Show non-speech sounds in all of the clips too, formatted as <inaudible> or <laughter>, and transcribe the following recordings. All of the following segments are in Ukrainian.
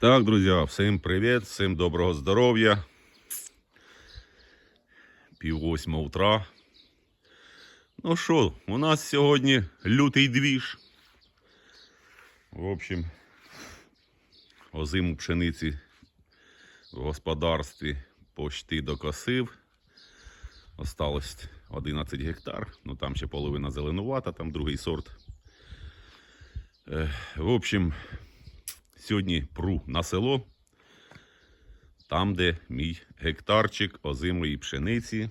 Так, друзі, всім привіт, всім доброго здоров'я. Пів восьма утра. Ну що, у нас сьогодні лютий двіж. В общем, озиму пшениці в господарстві почти докосив. Осталось 11 гектар. Ну там ще половина зеленувата, там другий сорт. Е, В общем, сьогодні пру на село, там, де мій гектарчик озимої пшениці.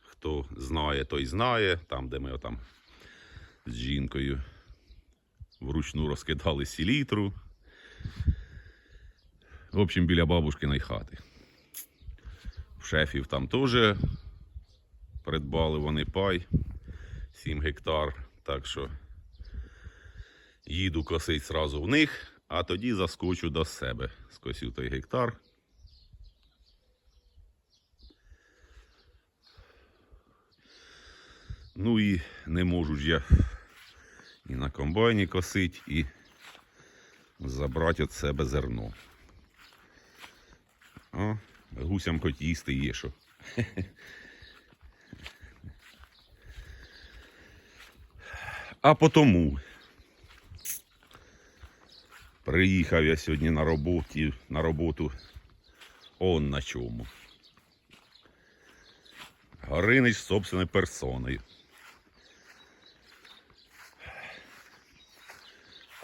Хто знає, той знає, там, де ми отам з жінкою вручну розкидали селітру. В общем, біля бабушкиної хати. В шефів там теж придбали вони пай 7 гектар. Так що їду косить сразу в них, а тоді заскочу до себе. Скосю той гектар. Ну і не можу ж я і на комбайні косить, і забрати від себе зерно. О, гусям хоч їсти є що. <laughs> А потому приїхав я сьогодні на роботі, на роботу он на чому. Горинич з собственною персоною.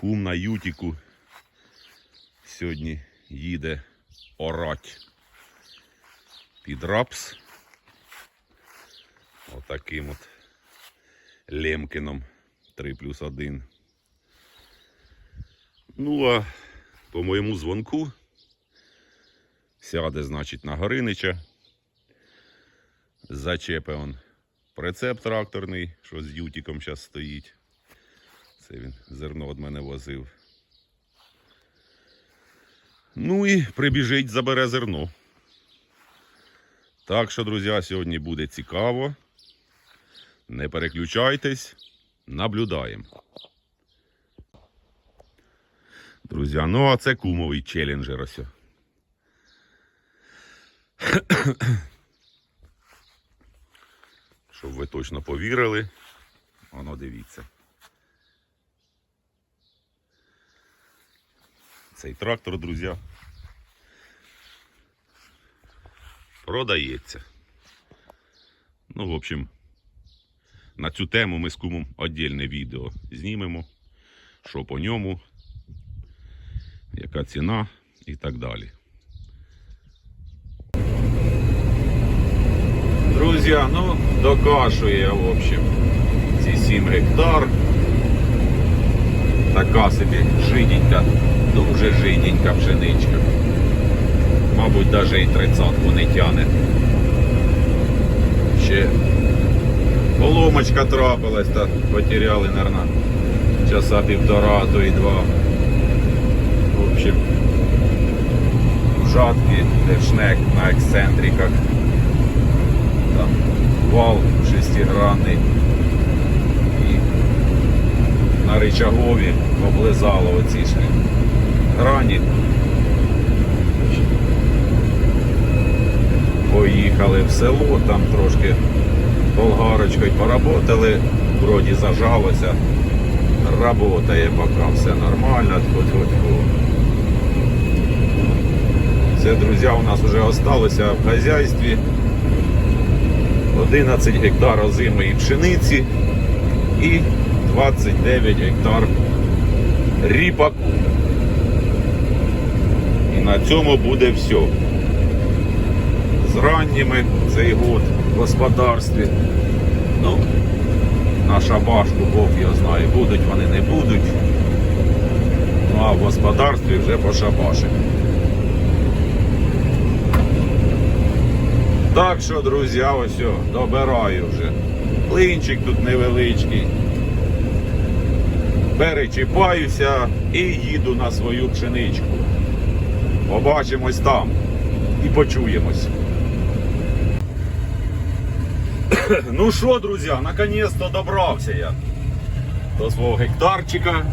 Кум на Ютіку сьогодні їде орать під рапс. Отаким от Лемкином 3 плюс 1. Ну, а по моєму дзвонку сяде, значить, на Горинича. Зачепе он прицеп тракторний, що з Ютіком зараз стоїть. Це він зерно від мене возив. Ну і прибіжить, забере зерно. Так що, друзі, сьогодні буде цікаво. Не переключайтесь, наблюдаємо. Друзі, ну а це кумовий челленджер ось. <coughs> Щоб ви точно повірили, воно дивіться. Цей трактор, друзі, продається. Ну, в общем, на цю тему ми з кумом віддільне відео знімемо, що по ньому, яка ціна і так далі. Друзі, ну докашую я, в общем, ці 7 гектар. Така собі жиденька, дуже жиденька пшеничка. Мабуть, навіть і тридцятку не тяне. Ще поломочка трапилась, та потеряли, наверное, часа півтора, то і два. Общем, жатки, дешнек на ексцентриках. Там вал шестигранний. І на рычагові облизало оці ж грані. Поїхали в село, там трошки болгарочкою поработали, вроді зажалося. Работає поки все нормально, тьфу-тьфу-тьфу. Це, друзі, у нас вже осталося в хазяйстві 11 гектар озимої пшениці і 29 гектар ріпаку. І на цьому буде все. З ранніми цей год в господарстві. Ну, на шабашку Бог його знає, будуть вони, не будуть. Ну а в господарстві вже по Так що, друзі, ось добираю вже. Клинчик тут невеличкий. Перечіпаюся і їду на свою пшеничку. Побачимось там і почуємось. <coughs> Ну що, друзі, наконец-то добрався я до свого гектарчика.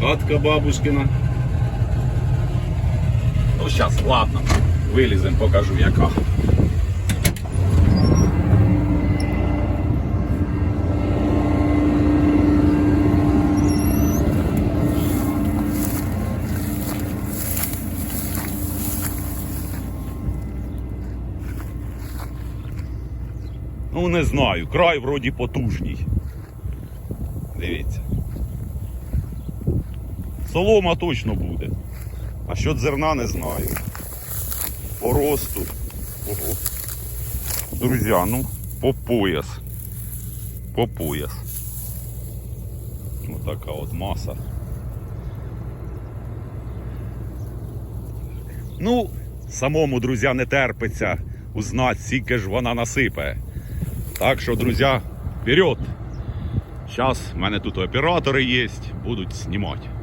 Хатка бабушкина. Ну, зараз, ладно. Вилізем, покажу яка. Ну, не знаю, край вроді потужній. Дивіться. Солома точно буде. А що зерна не знаю. По росту. Ого. Друзі, ну, по пояс. По пояс. Ось така от маса. Ну, самому, друзі, не терпиться узнати, скільки ж вона насипає. Так що, друзі, вперед! Зараз в мене тут оператори є, будуть знімати.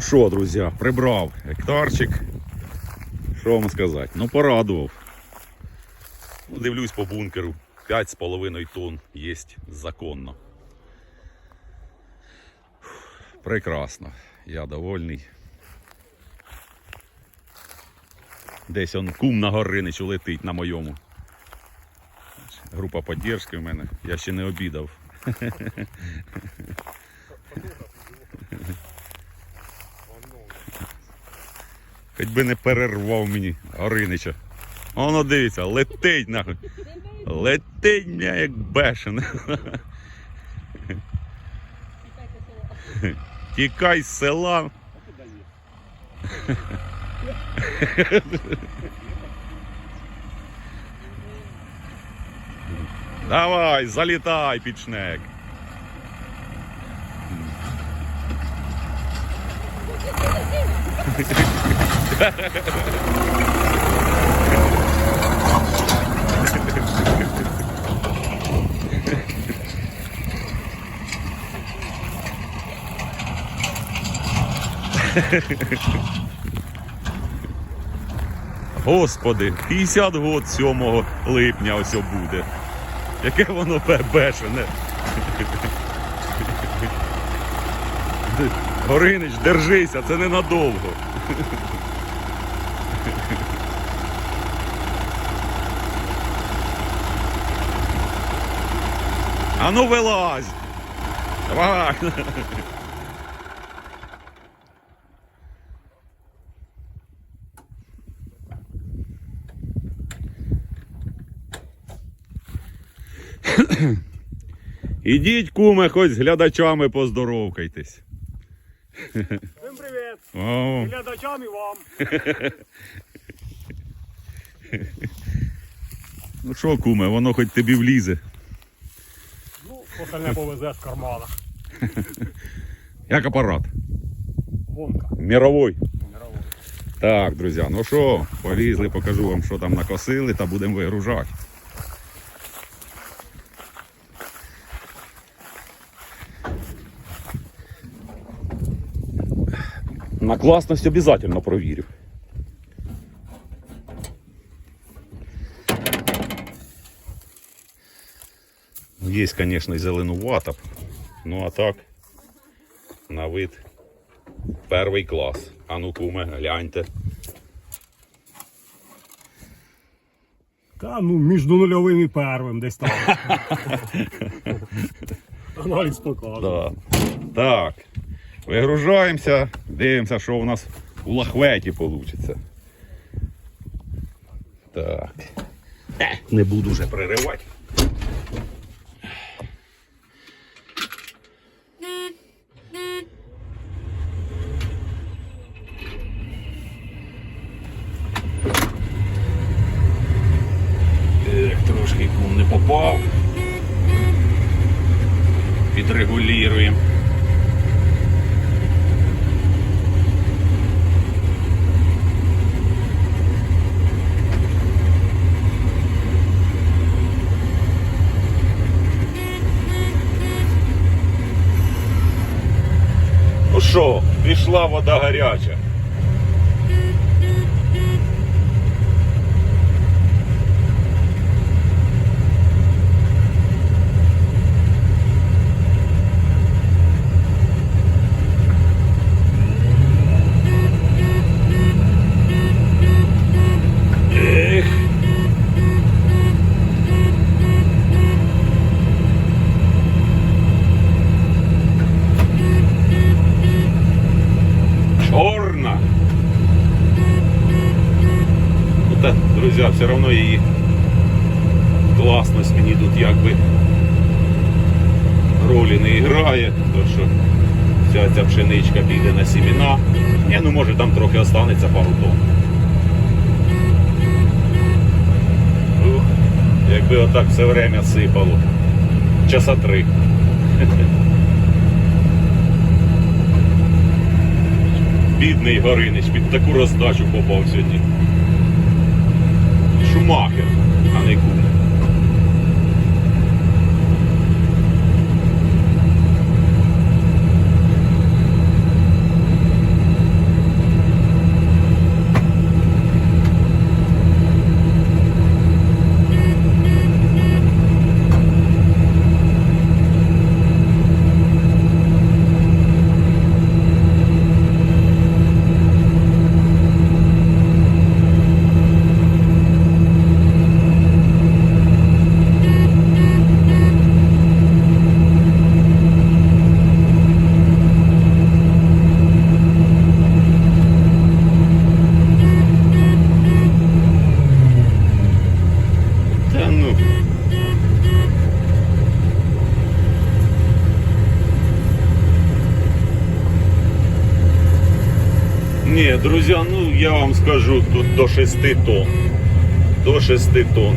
Ну що, друзі, прибрав гектарчик. Що вам сказати? Ну порадував. Ну, дивлюсь по бункеру. 5,5 тонн є законно. Прекрасно. Я довольний. Десь он кум на Гориничу летить на моєму. Група підтримки в мене. Я ще не обідав. <laughs> Хоч би не перервав мені Горинича. Воно дивіться, летить нахуй. Летить м'я як бешене. Тікай з села. Давай, залітай, пічнек. <laughs> Господи, 50 год 7 липня ось буде. Яке воно бе- бешене. Горинич, держися, це ненадовго. А ну вилазь! Давай! Ідіть, куме, хоч з глядачами поздоровкайтесь. Всім привіт! О, Глядачам і вам. ну що, куме, воно хоч тобі влізе. Остальне повезе з кармана. <laughs> Як апарат. Гонка. Мировой. Мировой. Так, друзі, ну що, полізли, покажу вам, що там накосили, та будемо вигружати. На класність обов'язково провірю. Є, звісно, і зеленувата, ну а так, на вид Перший клас. А ну куме, гляньте. Та ну між нульовим і первим десь там. <laughs> Аналіз показує. Да. Так. Вигружаємося, дивимося, що у нас у лахветі вийде. Так. Е, Не буду вже приривати. Ех, трошки кум не попав. Підрегулюємо. Ну що, пішла вода гаряча. Друзі, все одно її класність мені тут якби ролі не грає, тому що вся ця пшеничка піде на сіміна. Ні, ну може там трохи останеться пару тонн. Ух, якби отак все время сипало. Часа три. Бідний Горинич під таку роздачу попав сьогодні. Шумахер, а не кум. Ні, друзі, ну я вам скажу, тут до 6 тонн. До 6 тонн.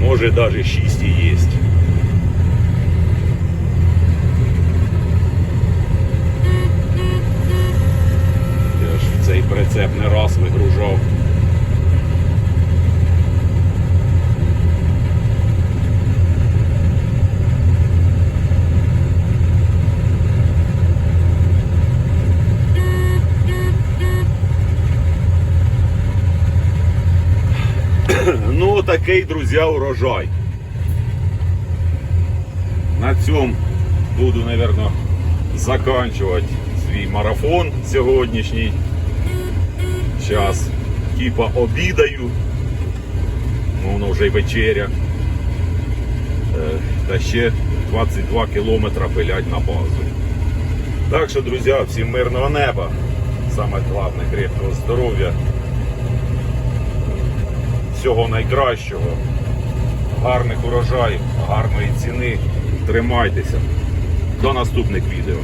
Може навіть 6 і є. Я ж в цей прицеп не раз вигружав. <coughs> Ну, такий, друзі, урожай. На цьому буду, мабуть, заканчувати свій марафон сьогоднішній. Зараз типа обідаю. Ну, воно вже й вечеря. Е, Та ще 22 кілометра пилять на базу. Так що, друзі, всім мирного неба. Саме головне крепкого здоров'я. Всього найкращого. Гарних урожаїв, гарної ціни. Тримайтеся. До наступних відео.